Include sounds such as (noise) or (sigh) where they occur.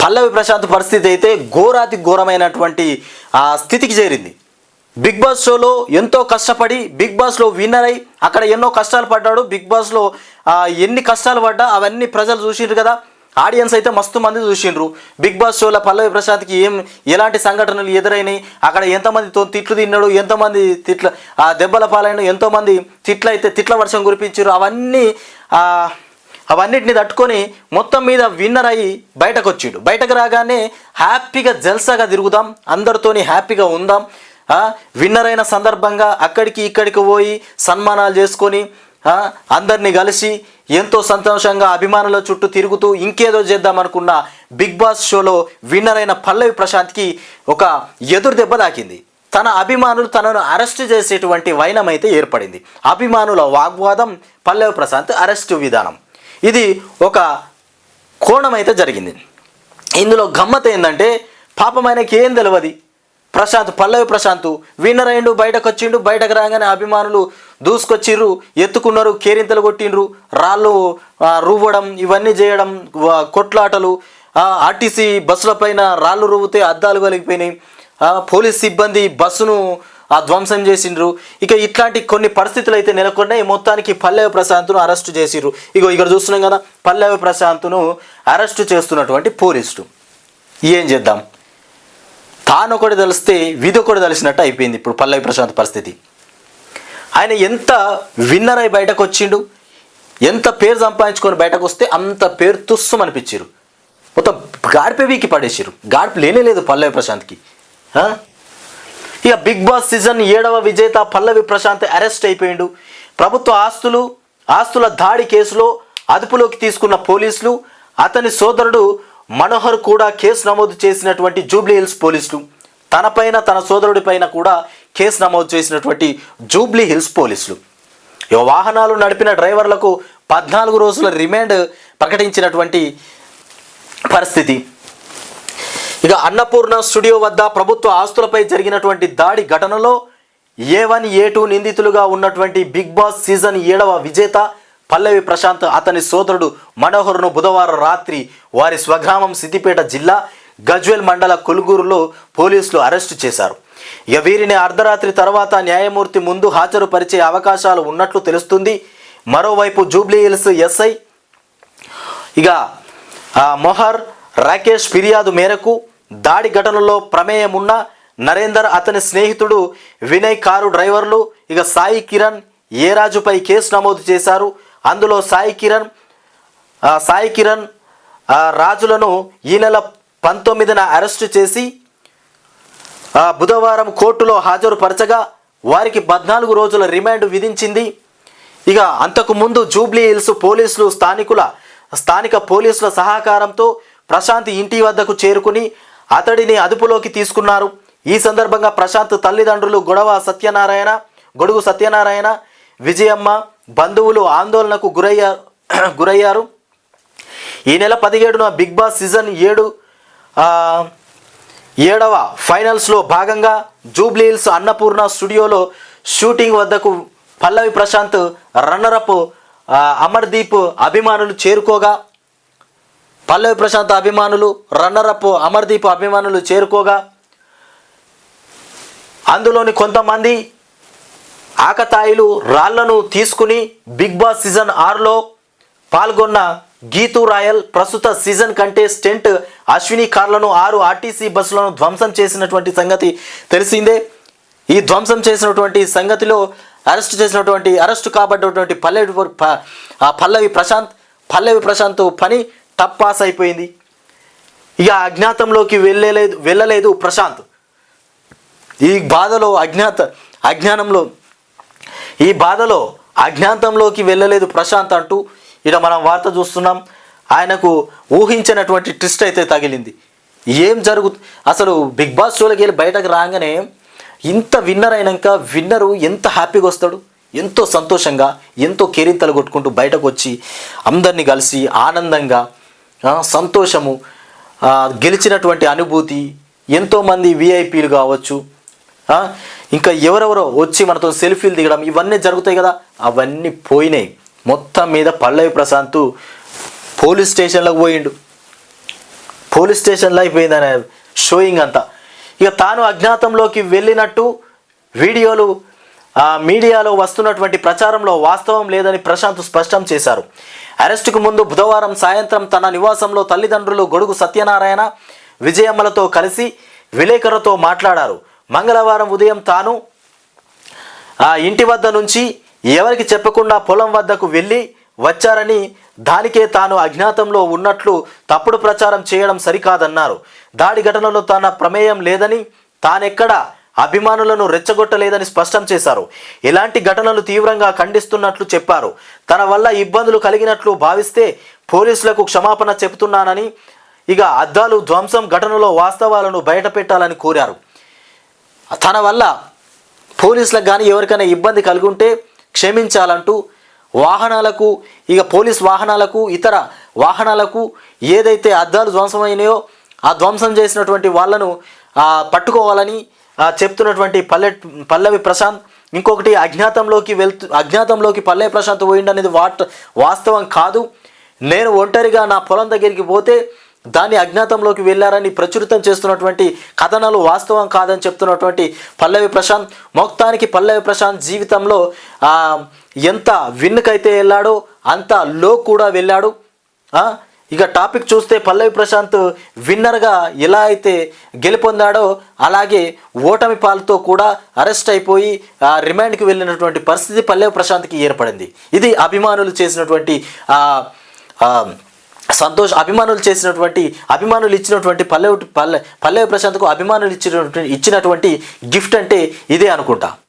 పల్లవి ప్రశాంత్ పరిస్థితి అయితే ఘోరాతి ఘోరమైనటువంటి ఆ స్థితికి చేరింది. బిగ్ బాస్ షోలో ఎంతో కష్టపడి బిగ్ బాస్లో విన్నర్ అయి అక్కడ ఎన్నో కష్టాలు పడ్డాడు. బిగ్ బాస్లో ఎన్ని కష్టాలు పడ్డా అవన్నీ ప్రజలు చూసిండ్రు కదా. ఆడియన్స్ అయితే మస్తు మంది చూసిండ్రు. బిగ్ బాస్ షోలో పల్లవి ప్రశాంత్కి ఏం ఎలాంటి సంఘటనలు ఎదురైనాయి? అక్కడ ఎంతమందితో తిట్లు తిన్నాడు? ఎంతమంది తిట్ల ఆ దెబ్బల పాలైన ఎంతోమంది తిట్లయితే తిట్ల వర్షం కురిపించారు? అవన్నీ అవన్నిటిని తట్టుకొని మొత్తం మీద విన్నర్ అయ్యి బయటకు వచ్చిండు బయటకు రాగానే హ్యాపీగా జల్సాగా తిరుగుదాం అందరితోని హ్యాపీగా ఉందాం. విన్నర్ అయిన సందర్భంగా అక్కడికి ఇక్కడికి పోయి సన్మానాలు చేసుకొని అందరినీ కలిసి ఎంతో సంతోషంగా అభిమానుల చుట్టూ తిరుగుతూ ఇంకేదో చేద్దాం అనుకున్న బిగ్ బాస్ షోలో విన్నర్ అయిన పల్లవి ప్రశాంత్కి ఒక ఎదురు దెబ్బ తాకింది. తన అభిమానులు తనను అరెస్ట్ చేసేటువంటి వైనం అయితే ఏర్పడింది. అభిమానుల వాగ్వాదం పల్లవి ప్రశాంత్ అరెస్టు విధానం. ఇది ఒక కోణం అయితే జరిగింది. ఇందులో గమ్మత్ ఏంటంటే పాపం ఆయనకి ఏం తెలియదు ప్రశాంత్ పల్లవి ప్రశాంత్ విన్నర్ అయిండు బయటకు వచ్చిండు బయటకు రాగానే అభిమానులు దూసుకొచ్చిర్రు ఎత్తుకున్నారు కేరింతలు కొట్టిండ్రు రాళ్ళు రువ్వడం ఇవన్నీ చేయడం కొట్లాటలు ఆర్టీసీ బస్సుల పైన రాళ్ళు రువ్వుతే అద్దాలు కలిగిపోయినాయి పోలీస్ సిబ్బంది బస్సును ఆ ధ్వంసం చేసిండ్రు. ఇక ఇట్లాంటి కొన్ని పరిస్థితులు అయితే నెలకొన్నాయి. మొత్తానికి పల్లవి ప్రశాంత్ను అరెస్టు చేసిర్రు. ఇగో ఇక్కడ చూస్తున్నాం కదా పల్లవి ప్రశాంత్ను అరెస్టు చేస్తున్నటువంటి పోలీసులు. ఏం చేద్దాం? తాను ఒకటి తెలిస్తే విధి ఒకటి తెలిసినట్టు అయిపోయింది ఇప్పుడు పల్లవి ప్రశాంత్ పరిస్థితి. ఆయన ఎంత విన్నర్ అయి బయటకు వచ్చిండు ఎంత పేరు సంపాదించుకొని బయటకు వస్తే అంత పేరు తుస్సం అనిపించారు మొత్తం గాడిపే వీకి పడేసారు గాడిపి లేనే లేదు పల్లవి ప్రశాంత్కి. ఇక బిగ్ బాస్ సీజన్ ఏడవ విజేత పల్లవి ప్రశాంత్ అరెస్ట్ అయిపోయిండు. ప్రభుత్వ ఆస్తులు ఆస్తుల దాడి కేసులో అదుపులోకి తీసుకున్న పోలీసులు అతని సోదరుడు మనోహర్ కూడా కేసు నమోదు చేసినటువంటి జూబ్లీ హిల్స్ పోలీసులు. తనపైన తన సోదరుడి పైన కూడా కేసు నమోదు చేసినటువంటి జూబ్లీ హిల్స్ పోలీసులు. ఇక వాహనాలు నడిపిన డ్రైవర్లకు పద్నాలుగు రోజుల రిమాండ్ ప్రకటించినటువంటి పరిస్థితి. ఇక అన్నపూర్ణ స్టూడియో వద్ద ప్రభుత్వ ఆస్తులపై జరిగినటువంటి దాడి ఘటనలో ఏ వన్ ఏ టూ నిందితులుగా ఉన్నటువంటి బిగ్ బాస్ సీజన్ ఏడవ విజేత పల్లవి ప్రశాంత్ అతని సోదరుడు మనోహర్ను బుధవారం రాత్రి వారి స్వగ్రామం సిద్దిపేట జిల్లా గజ్వేల్ మండల కొలుగూరులో పోలీసులు అరెస్టు చేశారు. ఇక వీరిని అర్ధరాత్రి తర్వాత న్యాయమూర్తి ముందు హాజరుపరిచే అవకాశాలు ఉన్నట్లు తెలుస్తుంది. మరోవైపు జూబ్లీ హిల్స్ ఎస్ఐ ఇక ఆ, మొహర్ రాకేష్ ఫిర్యాదు మేరకు దాడి ఘటనలో ప్రమేయం ఉన్న నరేందర్ అతని స్నేహితుడు వినయ్ కారు డ్రైవర్లు ఇక సాయి కిరణ్ ఏ రాజుపై కేసు నమోదు చేశారు? అందులో సాయి కిరణ్ సాయి కిరణ్ రాజులను ఈ నెల పంతొమ్మిదిన అరెస్టు చేసి బుధవారం కోర్టులో హాజరుపరచగా వారికి పద్నాలుగు రోజుల రిమాండ్ విధించింది. ఇక అంతకుముందు జూబ్లీ హిల్స్ పోలీసులు స్థానికుల స్థానిక పోలీసుల సహకారంతో ప్రశాంత్ ఇంటి వద్దకు చేరుకుని అతడిని అదుపులోకి తీసుకున్నారు. ఈ సందర్భంగా ప్రశాంత్ తల్లిదండ్రులు గొడవ సత్యనారాయణ గొడుగు సత్యనారాయణ విజయమ్మ బంధువులు ఆందోళనకు గురయ్యారు (clears throat) గురయ్యారు. ఈ నెల పదిహేడున బిగ్ బాస్ సీజన్ ఏడు ఏడవ ఫైనల్స్లో భాగంగా జూబ్లీ హిల్స్ అన్నపూర్ణ స్టూడియోలో షూటింగ్ వద్దకు పల్లవి ప్రశాంత్ రన్నరప్ అమర్దీప్ అభిమానులు చేరుకోగా పల్లవి ప్రశాంత్ అభిమానులు రన్నరప్ అమర్దీప్ అభిమానులు చేరుకోగా అందులోని కొంతమంది ఆకతాయిలు రాళ్ళను తీసుకుని బిగ్ బాస్ సీజన్ ఆరులో పాల్గొన్న గీతూ రాయల్ ప్రస్తుత సీజన్ కంటెస్టెంట్ అశ్విని కార్లను ఆరు ఆర్టీసీ బస్సులను ధ్వంసం చేసినటువంటి సంగతి తెలిసిందే. ఈ ధ్వంసం చేసినటువంటి సంగతిలో అరెస్ట్ చేసినటువంటి అరెస్ట్ కాబడ్డటువంటి పల్లవి ప- ఆ పల్లవి ప్రశాంత్ పల్లవి ప్రశాంత్ పని టప్పాస్ అయిపోయింది. ఇక అజ్ఞాతంలోకి వెళ్ళలేదు వెళ్ళలేదు ప్రశాంత్. ఈ బాధలో అజ్ఞాత అజ్ఞానంలో ఈ బాధలో అజ్ఞాతంలోకి వెళ్ళలేదు ప్రశాంత్ అంటూ ఇక మనం వార్త చూస్తున్నాం. ఆయనకు ఊహించినటువంటి ట్విస్ట్ అయితే తగిలింది. ఏం జరుగు అసలు బిగ్ బాస్ షోలోకి వెళ్ళి బయటకు రాగానే ఇంత విన్నర్ అయినాక విన్నరు ఎంత హ్యాపీగా వస్తాడు? ఎంతో సంతోషంగా ఎంతో కేరింతలు కొట్టుకుంటూ బయటకు వచ్చి అందరినీ కలిసి ఆనందంగా సంతోషము గెలిచినటువంటి అనుభూతి ఎంతోమంది విఐపీలు కావచ్చు ఇంకా ఎవరెవరో వచ్చి మనతో సెల్ఫీలు దిగడం ఇవన్నీ జరుగుతాయి కదా. అవన్నీ పోయినాయి. మొత్తం మీద పల్లవి ప్రశాంత్ పోలీస్ స్టేషన్లకు పోయిండు. పోలీస్ స్టేషన్లో అయిపోయిందనే షోయింగ్ అంతా. ఇక తాను అజ్ఞాతంలోకి వెళ్ళినట్టు వీడియోలు మీడియాలో వస్తున్నటువంటి ప్రచారంలో వాస్తవం లేదని ప్రశాంత్ స్పష్టం చేశారు. అరెస్టుకు ముందు బుధవారం సాయంత్రం తన నివాసంలో తల్లిదండ్రులు గొడుగు సత్యనారాయణ విజయమ్మలతో కలిసి విలేకరులతో మాట్లాడారు. మంగళవారం ఉదయం తాను ఆ ఇంటి వద్ద నుంచి ఎవరికి చెప్పకుండా పొలం వద్దకు వెళ్ళి వచ్చారని దానికే తాను అజ్ఞాతంలో ఉన్నట్లు తప్పుడు ప్రచారం చేయడం సరికాదన్నారు. దాడి ఘటనలో తన ప్రమేయం లేదని తానెక్కడ అభిమానులను రెచ్చగొట్టలేదని స్పష్టం చేశారు. ఇలాంటి ఘటనలు తీవ్రంగా ఖండిస్తున్నట్లు చెప్పారు. తన వల్ల ఇబ్బందులు కలిగినట్లు భావిస్తే పోలీసులకు క్షమాపణ చెబుతున్నానని ఇక అద్దాలు ధ్వంసం ఘటనలో వాస్తవాలను బయటపెట్టాలని కోరారు. తన వల్ల పోలీసులకు కానీ ఎవరికైనా ఇబ్బంది కలుగుంటే క్షమించాలంటూ వాహనాలకు ఇక పోలీస్ వాహనాలకు ఇతర వాహనాలకు ఏదైతే అద్దాలు ధ్వంసమైనాయో ఆ ధ్వంసం చేసినటువంటి వాళ్ళను పట్టుకోవాలని చెప్తున్నటువంటి పల్లె పల్లవి ప్రశాంత్ ఇంకొకటి అజ్ఞాతంలోకి వెళ్తూ అజ్ఞాతంలోకి పల్లె ప్రశాంత్ పోయిండు అనేది వాట్ వాస్తవం కాదు. నేను ఒంటరిగా నా పొలం దగ్గరికి పోతే దాన్ని అజ్ఞాతంలోకి వెళ్ళారని ప్రచురితం చేస్తున్నటువంటి కథనాలు వాస్తవం కాదని చెప్తున్నటువంటి పల్లవి ప్రశాంత్ మొత్తానికి పల్లవి ప్రశాంత్ జీవితంలో ఎంత విన్నుకైతే వెళ్ళాడో అంత లో కూడా వెళ్ళాడు. ఇక టాపిక్ చూస్తే పల్లవి ప్రశాంత్ విన్నర్గా ఎలా అయితే గెలుపొందాడో అలాగే ఓటమి పాలతో కూడా అరెస్ట్ అయిపోయి ఆ, రిమాండ్కి వెళ్ళినటువంటి పరిస్థితి పల్లవి ప్రశాంత్కి ఏర్పడింది. ఇది అభిమానులు చేసినటువంటి సంతోష్ అభిమానులు చేసినటువంటి అభిమానులు ఇచ్చినటువంటి పల్లె పల్లె పల్లవి ప్రశాంత్కు అభిమానులు ఇచ్చినటువంటి ఇచ్చినటువంటి గిఫ్ట్ అంటే ఇదే అనుకుంటా.